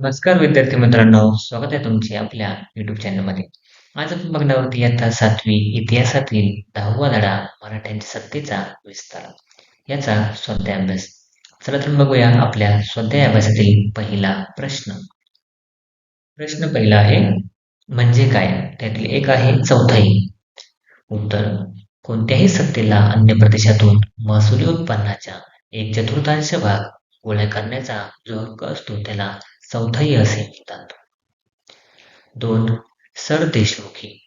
नमस्कार विद्यार्थी मित्रांनो स्वागत आहे तुमचे आपल्या युट्यूब चॅनलमध्ये आज आपण बघणार आहोत इयत्ता सातवी इतिहासातील दहावा धडा मराठ्यांच्या सत्तेचा विस्तार. याचा स्वाध्याय अभ्यास चला तर बघूया आपल्या स्वाध्याय अभ्यासातील पहिला प्रश्न. प्रश्न पहिला आहे म्हणजे काय? त्यातील एक आहे चौथाई उत्तर कोणत्याही सत्तेला अन्य प्रदेशातून महसुली उत्पन्नाच्या एक चतुर्थांश भाग गोळा करण्याचा जो हक्क असतो त्याला चौथाही असे म्हणतात दोन सरदेशमुखी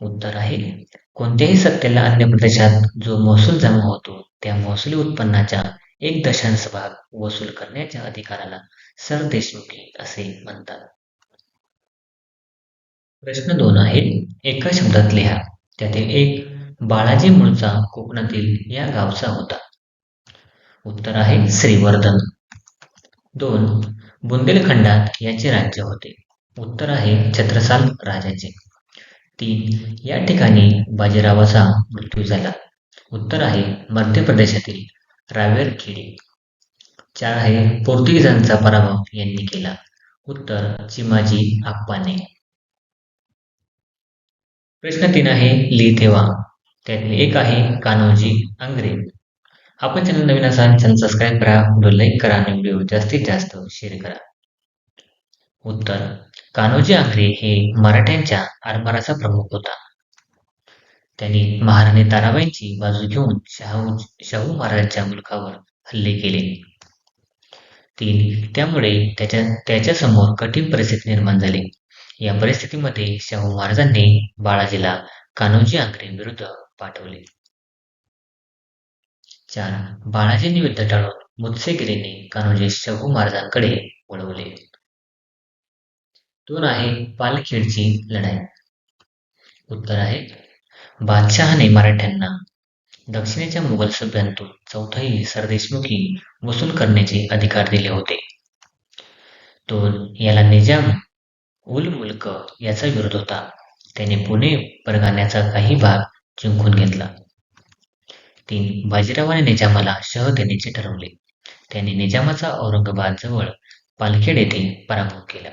उत्तर आहे कोणत्याही सत्तेला अन्य प्रदेशात जो महसूल जमा होतो त्या महसुली उत्पन्नाच्या एक दशांश भाग वसूल करण्याच्या अधिकाराला सरदेशमुखी असे म्हणतात. प्रश्न दोन आहे एका शब्दात लिहा त्यातील एक बाळाजी मूळचा कोकणातील या गावचा होता. उत्तर आहे श्रीवर्धन. दोन बुंदेलखंडात याचे राज्य होते. उत्तर आहे छत्रसाल राजाचे. तीन या ठिकाणी बाजीरावाचा मृत्यू झाला. उत्तर आहे मध्य प्रदेशातील रावेरखेडी. चार आहे पोर्तुगीजांचा पराभव यांनी केला. उत्तर चिमाजी आप्पाने. प्रश्न तीन आहे लिहितेवा त्यातले एक आहे कान्होजी आंग्रे. आपण चॅनल नवीन असाल चॅनल सबस्क्राईब करा व्हिडिओ लाईक करा आणि व्हिडिओ जास्तीत जास्त शेअर करा. उत्तर. कान्होजी आंग्रे हे मराठ्यांच्या आरमाराचा प्रमुख होता. त्यांनी महाराणी ताराबाईंची बाजू घेऊन शाहू शाहू महाराजांच्या मुलखावर हल्ले केले. तीन त्यामुळे त्याच्या त्याच्यासमोर कठीण परिस्थिती निर्माण झाली. या परिस्थितीमध्ये शाहू महाराजांनी बाळाजीला कान्होजी आंग्रे विरुद्ध पाठवले. चार बाळाजींनी युद्ध टाळून मुत्सेगिरीने कान्होजी शाहू महाराजांकडे वळवले. दोन आहे पालखेडची लढाई. उत्तर आहे बादशहाने मराठ्यांना दक्षिणेच्या मुघल सभ्यांतून चौथाही सरदेशमुखी वसूल करण्याचे अधिकार दिले होते. दोन याला निजाम उल मुल्क याचा विरोध होता. त्याने पुणे परगाण्याचा काही भाग जिंकून घेतला. तीन बाजीरावाने निजामाला शह देण्याचे ठरवले. त्याने निजामाचा औरंगाबाद जवळ पालखेड येथे पराभव केला.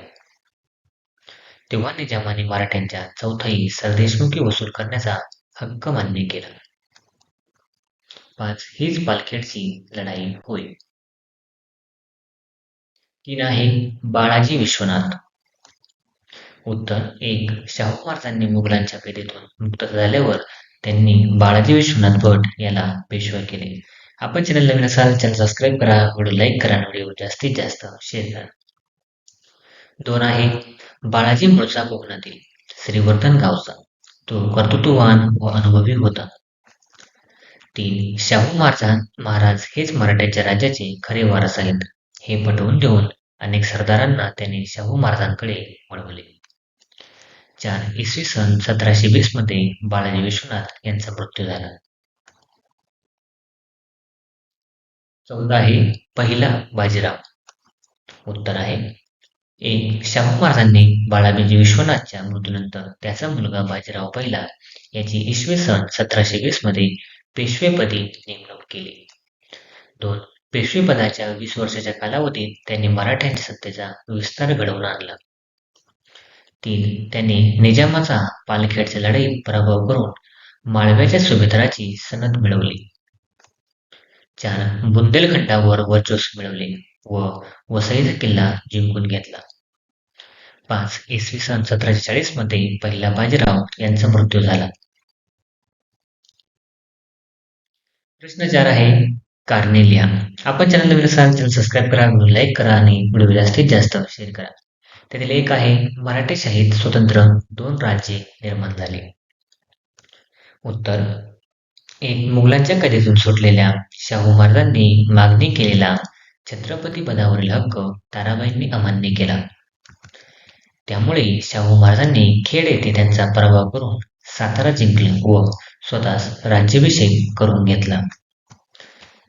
तेव्हा निजामाने मराठ्यांच्या चौथाई सरदेशमुखी वसूल करण्याचा हक्क मान्य केला. पाच हीच पालखेडची लढाई होय. तीन आहे बाळाजी विश्वनाथ. उत्तर एक शाहू महाराजांनी मुघलांच्या कैदेतून मुक्त झाल्यावर त्यांनी बाळाजी विश्वनाथ भट याला पेशवा केले. आपण चॅनल नवीन असाल चॅनल सबस्क्राईब करा व्हिडिओ लाईक करा व्हिडिओ जास्तीत जास्त शेअर करा. दोन आहे बाळाजी मूळचा कोकणातील श्रीवर्धन गावचा. तो कर्तृत्ववान व अनुभवी होता. तीन शाहू महाराज महाराज हेच मराठ्याच्या राज्याचे खरे वारस आहेत हे पटवून देऊन अनेक सरदारांना त्यांनी शाहू महाराजांकडे वळवले. चार इसवी सन सतराशे वीसमध्ये बाळाजी विश्वनाथ यांचा मृत्यू झाला. चौदा आहे पहिला बाजीराव. उत्तर आहे एक शाहू महाराजांनी बाळाबीजी विश्वनाथच्या मृत्यूनंतर त्याचा मुलगा बाजीराव पहिला याची इसवी सन सतराशे वीसमध्ये पेशवेपदी नेमणूक केली. दोन पेशवेपदाच्या वीस वर्षाच्या कालावधीत त्यांनी मराठ्यांच्या सत्तेचा विस्तार घडवून आणला. तीन त्यांनी निजामाचा पालखेडच्या लढाईत पराभव करून माळव्याच्या सुभेदाराची सनद मिळवली. चार बुंदेलखंडावर वर्चस्व मिळवले. व वसईचा किल्ला जिंकून घेतला. पाच इसवी सन सतराशे चाळीसमध्ये पहिला बाजीराव यांचा मृत्यू झाला. प्रश्न चार आहे कार्नेलिया. आपण चॅनल चॅनल सबस्क्राईब करा व्हिडिओ लाईक करा आणि व्हिडिओ जास्तीत जास्त शेअर करा. त्यातील एक आहे मराठेशाहीत स्वतंत्र दोन राज्ये निर्माण झाली. उत्तर. एक मुघलांच्या कधीतून सुटलेल्या शाहू महाराजांनी मागणी केलेला छत्रपती पदावरील हक्क ताराबाईंनी अमान्य केला. त्यामुळे शाहू महाराजांनी खेड येथे त्यांचा पराभव करून सातारा जिंकला व स्वतःस राज्याभिषेक करून घेतला.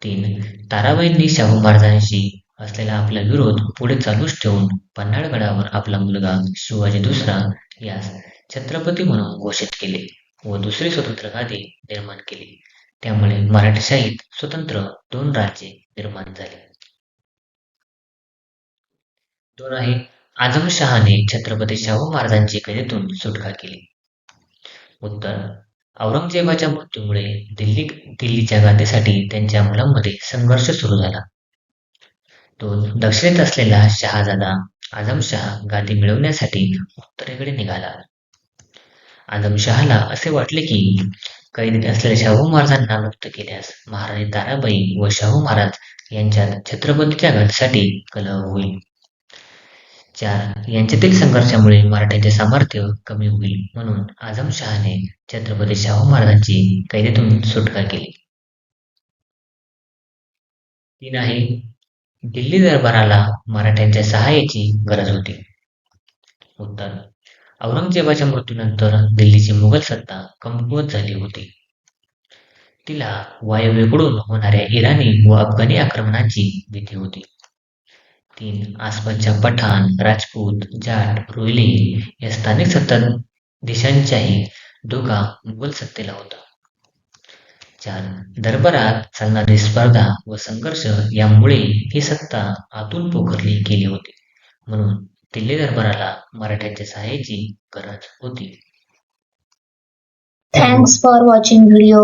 तीन ताराबाईंनी शाहू महाराजांशी असलेला आपला विरोध पुढे चालूच ठेवून पन्हाळगडावर आपला मुलगा शिवाजी दुसरा यास छत्रपती म्हणून घोषित केले व दुसरी स्वतंत्र गादी निर्माण केली. त्यामुळे मराठीशाहीत स्वतंत्र दोन राज्ये निर्माण झाली. दोन आहे. आझमशहाने छत्रपती शाहू महाराजांची कैदेतून सुटका केली. उत्तर औरंगजेबाच्या मृत्यूमुळे दिल्ली दिल्लीच्या गादीसाठी त्यांच्या मुलांमध्ये संघर्ष सुरू झाला. तो दक्षिणेत असलेला शहाजादा आझमशहा गादी मिळवण्यासाठी उत्तरेकडे निघाला. आझमशहाला असे वाटले की कैदेत असलेल्या शाहू महाराजांना मुक्त केल्यास महाराणी ताराबाई व शाहू महाराज यांच्यात छत्रपतीच्या गादीसाठी कलह होईल. चार यांच्यातील संघर्षामुळे मराठ्यांचे सामर्थ्य कमी होईल म्हणून आझमशहाने छत्रपती शाहू महाराजांची कैदेतून सुटका केली. तीन आहे दिल्ली दरबाराला मराठ्यांच्या सहाय्याची गरज होती. उत्तर औरंगजेबाच्या मृत्यूनंतर दिल्लीची मुघल सत्ता कमकुवत झाली होती. तिला वायव्येकडून होणाऱ्या इराणी व अफगाणी आक्रमणाची भीती होती. तीन आसपासच्या पठाण राजपूत जाट रोहिली या स्थानिक सत्ता देशांच्याही धोका मुघल सत्तेला होता. चार दरबारात चालणारी स्पर्धा व संघर्ष यामुळे ही सत्ता आतून पोखरली गेली होती. म्हणून दिल्ली दरबाराला मराठ्यांच्या सहाय्याची गरज होती. Thanks for watching video